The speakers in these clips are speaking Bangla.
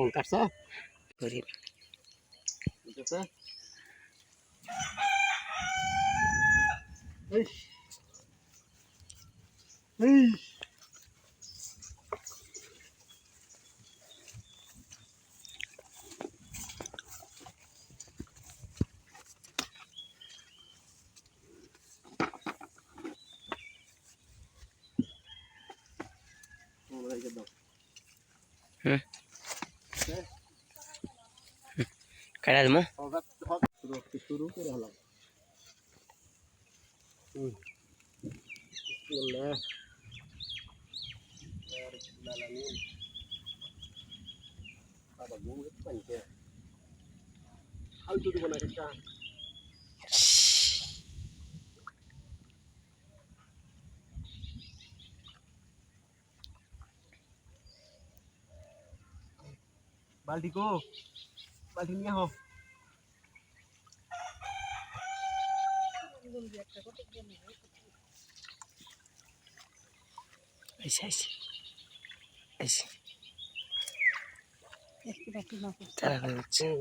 কোন কাটছ গরিব ঠিক আছে এই এই ওরা এই দাও হুম কাটা দেবো হঠাৎ শুরু শুরু করে হলাম হুম বিসমিল্লাহ ইয়া রাব্বিল আলামিন বাবা ঘুম হচ্ছে পানিতে ফালতু দিব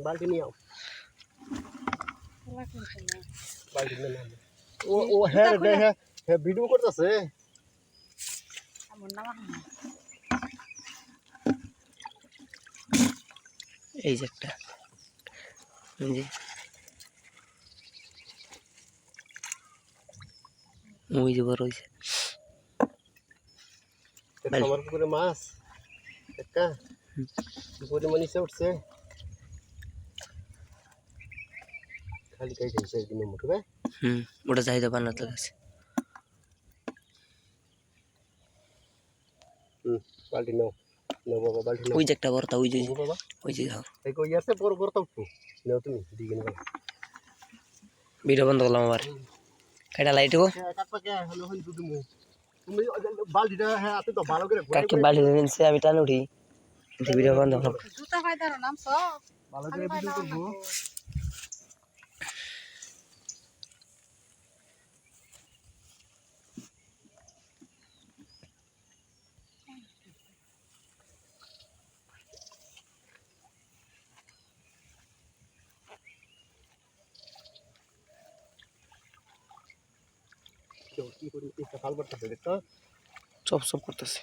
বালতি নিয়ে আও খেলা করছে না বালতি নিয়ে ও ও হ্যাঁ রে হ্যাঁ হ্যাঁ ভিডিও করতেছে। হয় এই যে একটা। এই ওই যে বড় বালতি। আমার পুকুরে মাছ একটা। পুকুরে মানিসে উঠছে। খালি খাই খাইছে একদিন উঠবে হুম ওটা চাহিদা বানাতে গেছে হুম বালতি নাও। নাও বাবা বালতি নাও। ওই যে একটা বড়টা ওই যে বাবা। ওই যে যাও এই কই আছে? বড় বড় উঠবো নাও তুমি দিকে নিবা ভিডিও বন্ধ করলাম আবার। কাটা লাইট বালতিটা হ্যাঁ আপনি তো ভালো করে ঘুরে কাকে বাড়ি নিচ্ছে আমি টান উঠি। ভিডিও বন্ধ জুতা ফায়দার নাম সব। ভালো করে ভিডিও করব। কি করি করতেছে দেখতো চপ চপ করতেছে।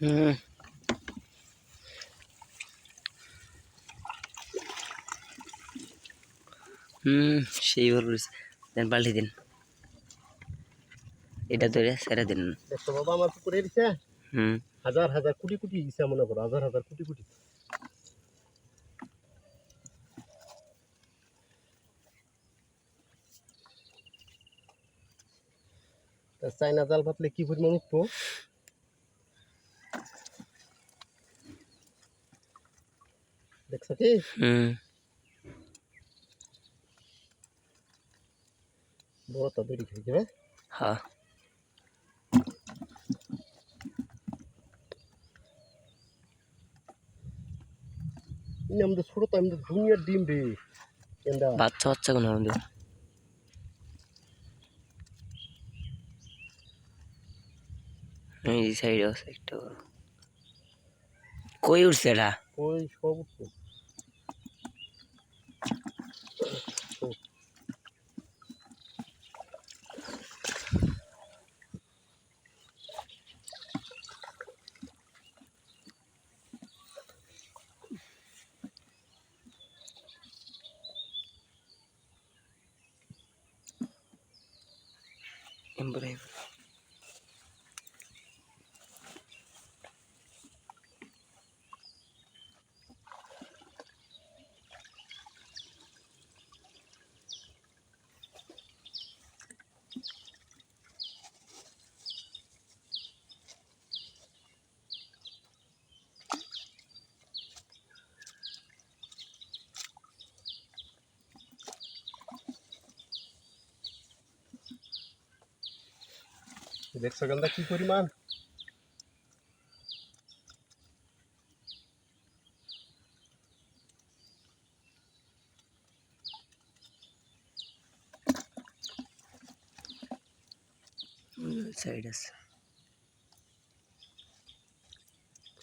হুম হুম সেই দেন পাল্টি দিন। এটা ধরে ছেড়ে দিন। দেখছ বাবা আমার পুকুরে দিছে হুম। হাজার হাজার কোটি কোটি দিছে মনে করো হাজার হাজার কোটি কোটি। চাইনা জাল পাতলে কি পরিমাণ উঠবো? দেখছ কি? বড়টা দড়ি খেয়ে যাবে হ্যাঁ। আমাদের ছোট তো আমাদের দুনিয়ার ডিম রে কেন্দা বাচ্চা বাচ্চা কোনো আমাদের এই সাইডে আছে একটা। কই উঠছে এটা কই সব উঠবো en breve. দেখছ গেন্দা কি পরিমাণ?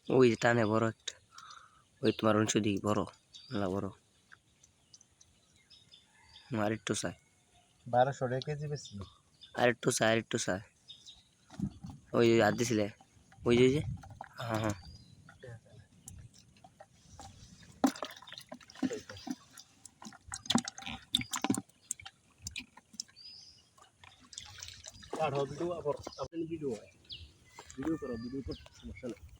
ওই যে টানে বড় একটা। ওই তোমার অংশ দিই বড় মেলা বড়। আর একটু চাই বারোশো কেজি বেশি। আর একটু চাই আর একটু চাই ওই হাত দিছিলে ওই যে যে। হ্যাঁ হ্যাঁ। ভিডিও ভিডিও করো, ভিডিও করতে সমস্যা নেই।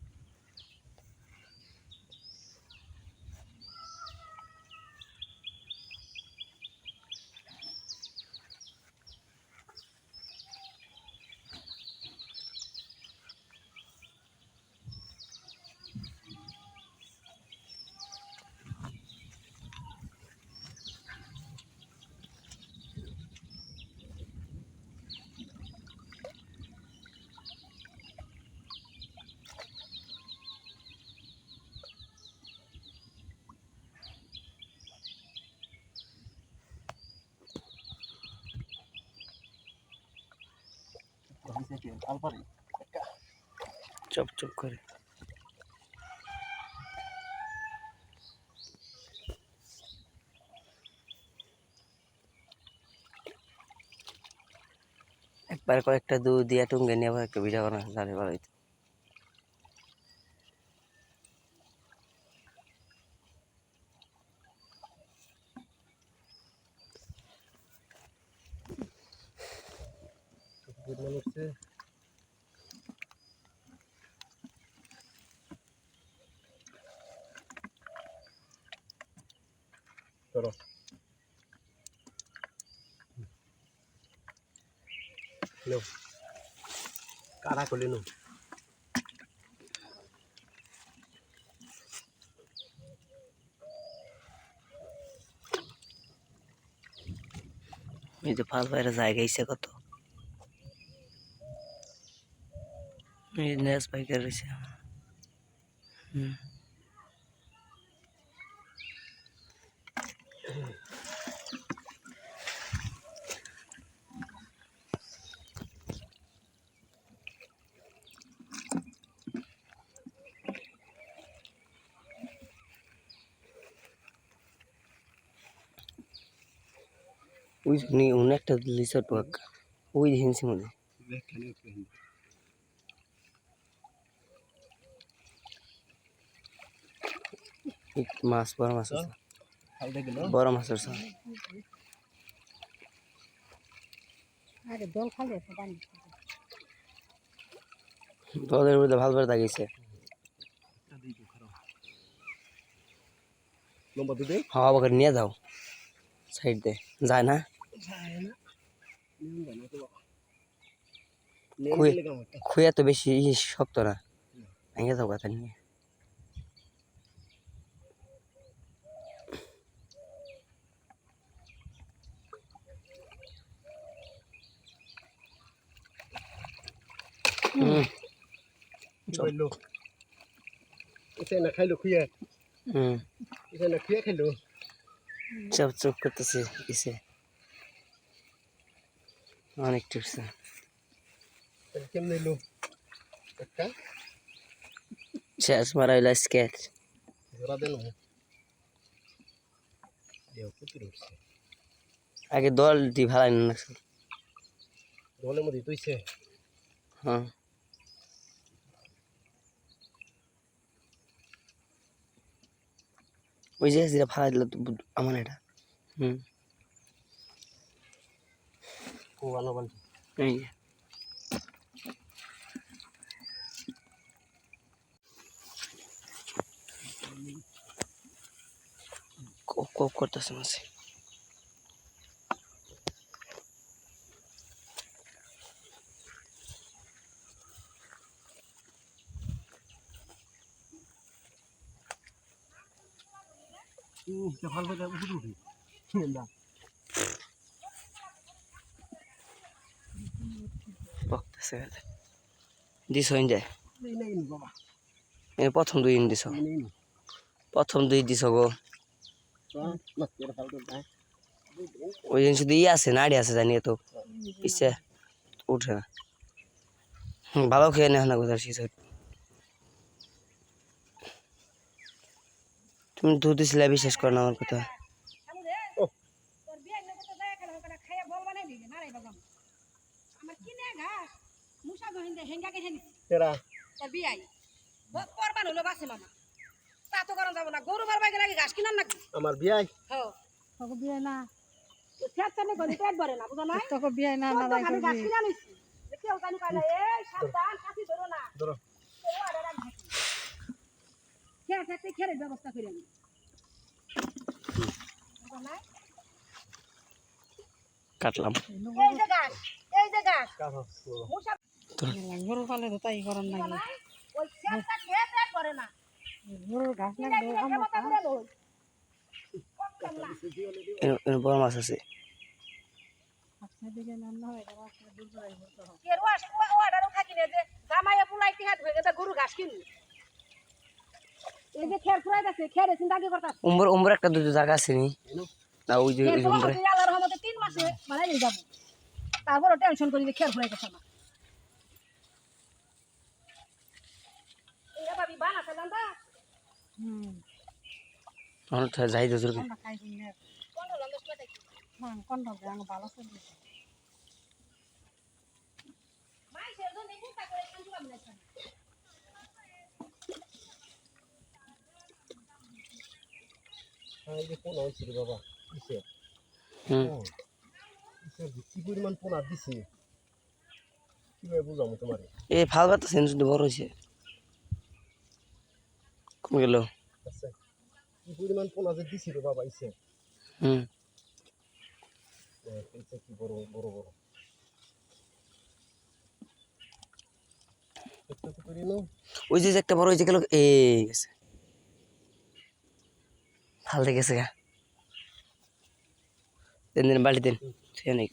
চপ চপ করে একবার কয়েকটা দুধ দিয়া টুঙ্গে নিয়ে আবার একটা ভিডিও বানা জানি ভালো। মানুষে করো লো। কারা করলে নো? এই যে ফাল বাইরে জায়গা ইচ্ছে কত? এই নেস বাইকের রয়েছে হুম ওই নি অনেক একটা লিসার পাক ওই হিনসি মধ্যে মাছ বড় মাছ আছে। খাইতে গেল বড় মাছ আছে। আরে দল খালি আছে পানি তোদের মধ্যে ভালো করে দুধে? হাওয়া বাগার নিয়ে যাও। সাইড দিয়ে। যায় না? খুঁয়ে তো বেশি শক্ত না। ভেঙে যাও কথা নিয়ে। হুম খাইলো এসে না খাইলো খুঁয়ে হুম এসে না খুঁয়ে খাইলো চপ চপ করতেছে ইসে অনেক টিপছে তাহলে কেমন এলো একটা শেষ মারা হইল স্কেচ ধরা দেন দেও কুতুর উঠছে আগে দল দি ভালাই না দলের মধ্যে তুইছে হ্যাঁ ওই যে যেটা ভাড়া দিল আমার এটা। হুম। ভালো এই করতেছে মাসে। হুম ভালো বাজা উঠে উঠে। না। বকতেছে দিস হইন যায়। প্রথম দুই নেই নেই প্রথম দুই দিছ গো। নাই ওই দিন শুধু ইয়ে আছে নাড়ি আছে জানি তো পিছে উঠে না। ভালো খেয়ে নেওয়া না কোথাও তুমি দুধ দিছিলে বিশ্বাস করো না আমার কথা আমার বিয়াই করবান হলো বাসে মামা তা তো করা যাব না হ্যাঁ বিয়ে না না তোকে বিয়ে ধরো খেতে খেয়ে ব্যবস্থা করে আমি কাটলাম। এই যে গাছ এই যে গাছ। গরু পালে তো তাই করার নাই। নাই ওই খেতটা খেয়ে পেট না। গরুর ঘাস না বড় মাছ আছে। গরু ঘাস এই যে খের ফুরাই আছে খের চিন্তা কি করতা উম্বর উম্বর একটা দুটো জায়গা আছে নি? না ওই যে ওই হাতে আল্লাহর রহমতে তিন মাসে মানে নিয়ে যাব। তারপরও টেনশন করি যে খের ফুরাই গেছে না এই ভাবি বানা খেলাম দা হুম। তো যাই তো জোর। আমরা খাই দিন কোন হ্যাঁ কোন ভালো চলবে মাই সেজন কুটা করে শান্তি পাবি না পোনা হয়েছে বাবা কি পরিমাণ পোনা দিছে কীভাবে বুঝাবো তোমারে এই ফাল বাতাস শুধু বড় হয়েছে কি পরিমাণ পোনা যে দিছি রে বাবা ইসে কি বড় বড় বড় ওই যে একটা বড় হয়েছে গেল এই গেছে। দিয়ে গেছে গা। দেন দিন বাড়ি দেন সে নেই।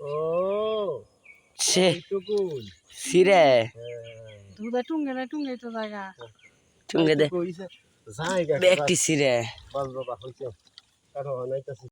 ও সে এইটুকুই সিরে দুধে টুঙ্গে না টুঙ্গে তো জায়গা। চুঙ্গে দে। একটি সিরে বাস বাবা হইছে। কারও নাইতাছি।